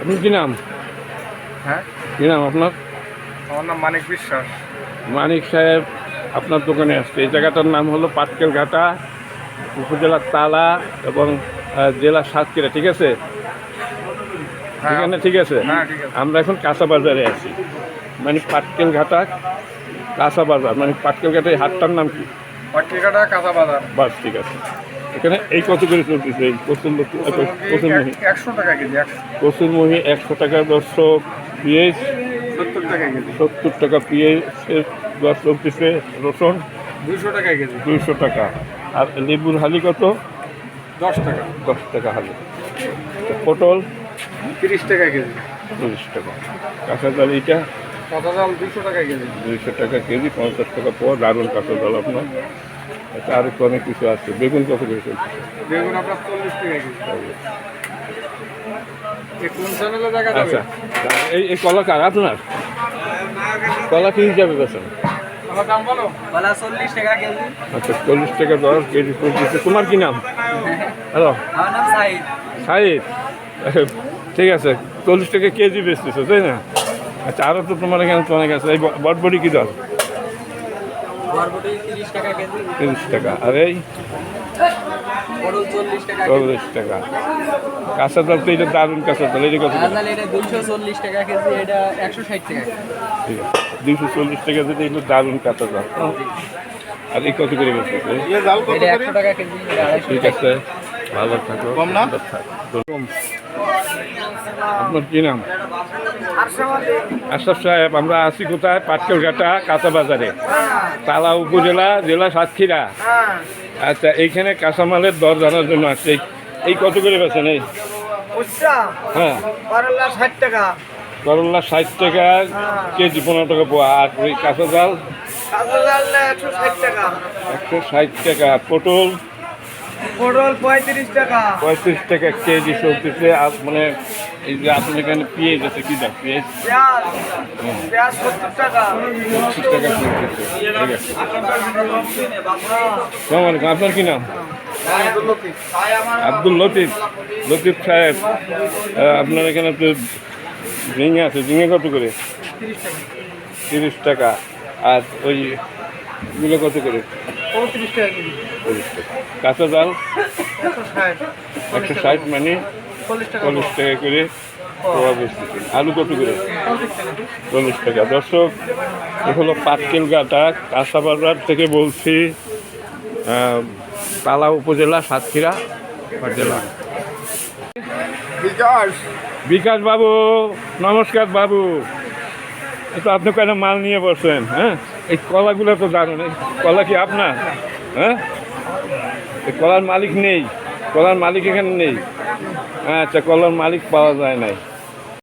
আপনার কি নাম? হ্যাঁ? কি নাম আপনার? আমার নাম মানিক বিশ্বাস। মানিক সাহেব আপনার দোকানে আসছে। এই জায়গাটার নাম হলো পাটকেল ঘাটা উপজেলার তালা এবং জেলা সাতক্ষীরা ঠিক আছে? হ্যাঁ। এখানে ঠিক আছে? হ্যাঁ ঠিক আছে। আমরা এখন কাঁচা বাজারে আছি। মানে পাটকেল ঘাটা কাঁচা বাজার। মানে পাটকেল ঘাটা এই হাটটার নাম কি? পাট্টিকাটা কাঁচা বাজার। বাস ঠিক আছে। এখানে এই কত করে চলতেছে? এই কচুর কচুরমুহি একশো টাকা কেজি একশো একশো টাকা দর্শক পিঁয়াজ সত্তর টাকা কেজি। সত্তর টাকা পিঁয়াজের দশ চলতেছে রসুন দুশো টাকা কেজি। দুইশো টাকা। আর লেবুর হালি কত? দশ টাকা। দশ টাকা হালি। পটল তিরিশ টাকা কেজি। চল্লিশ টাকা। কাঁচা জাল এইটা কাঁচা চাল দুশো টাকা কেজি। দুইশো টাকা কেজি পঞ্চাশ টাকা পাওয়া দারুণ কাঁচা জাল আপনার। আচ্ছা আর একটু অনেক কিছু আছে। বেগুন কত করে চলছে? বেগুন আপনার চল্লিশ টাকা কেজি। যাবে? আচ্ছা এই এই কলা কার? আপনার? কলা কি হিসাবে বেছেন আমার দাম বলো। কলা চল্লিশ টাকা কেজি। আচ্ছা চল্লিশ টাকা দশ কেজি তোমার কি নাম? হ্যালো। আমার সাইদ। ঠিক আছে চল্লিশ টাকা কেজি বেচতেছো তাই না? আচ্ছা আরও তো তোমার এখানে অনেক আছে। এই ব- বটবটি কি দর তিরিশ টাকা কেজি। আর এই? চল্লিশ টাকা কেজি। কাঁচা জাল তো এটা দারুণ কাঁচা জাল এটা কত করে? দুইশো চল্লিশ টাকা কেজি এটা একশো ষাট টাকা ঠিক আছে। দুইশো চল্লিশ টাকা যেটা এগুলো দারুণ কাঁচা হ্যাঁ? আর এই কত করে কেজি আড়াইশো ঠিক আছে। ভালো থাকো কম না? ভালো থাকো। কম। আপনার কি নাম? আশরাফ সাহেব আমরা আছি কোথায়? পাটকেলঘাটা কাঁচা বাজারে তালা উপজেলা জেলা সাতক্ষীরা। আচ্ছা এইখানে কাঁচামালের দর জানার জন্য আসছে। এই- কত করে বেছেন এই? হ্যাঁ। করলা ষাট টাকা। করল্লা ষাট টাকা কেজি পনেরো টাকা পোয়া। আর ওই কাঁচা জাল একশো ষাট টাকা। পটল? পটল পঁয়ত্রিশ টাকা। পঁয়ত্রিশ টাকা কেজি আর মানে এই যে আপনার এখানে পেঁয়াজ আছে কি দাম? পেঁয়াজ? পেঁয়াজ। সত্তর টাকা। পঁচিশ টাকা ঠিক আছে। আপনার কি নাম? আব্দুল লতিফ। লতিফ সাহেব আপনার এখানে তো ঝিঙে আছে। ঝিঙে কত করে? তিরিশ টাকা। আর ওই গুলো কত করে? পঁয়ত্রিশ টাকা কেজি। চল্লিশ টাকা। কাঁচা জাল একশো ষাট। একশো ষাট মানে চল্লিশ টাকা চল্লিশ টাকা করে বেচতেছে আলু কত করে? চল্লিশ টাকা। দর্শক এ হলো পাটকেল গাটা। কাঁচা বাজার থেকে বলছি তালা উপজেলা সাতক্ষীরা জেলা। বিকাশ। বিকাশ বাবু নমস্কার বাবু। তো আপনি কেন মাল নিয়ে বসেন হ্যাঁ? এই কলাগুলো তো দারুণ এই কলা কি আপনার? হ্যাঁ? এই কলার মালিক নেই, কলার মালিক এখানে নেই। আচ্ছা কলার মালিক পাওয়া যায় নাই।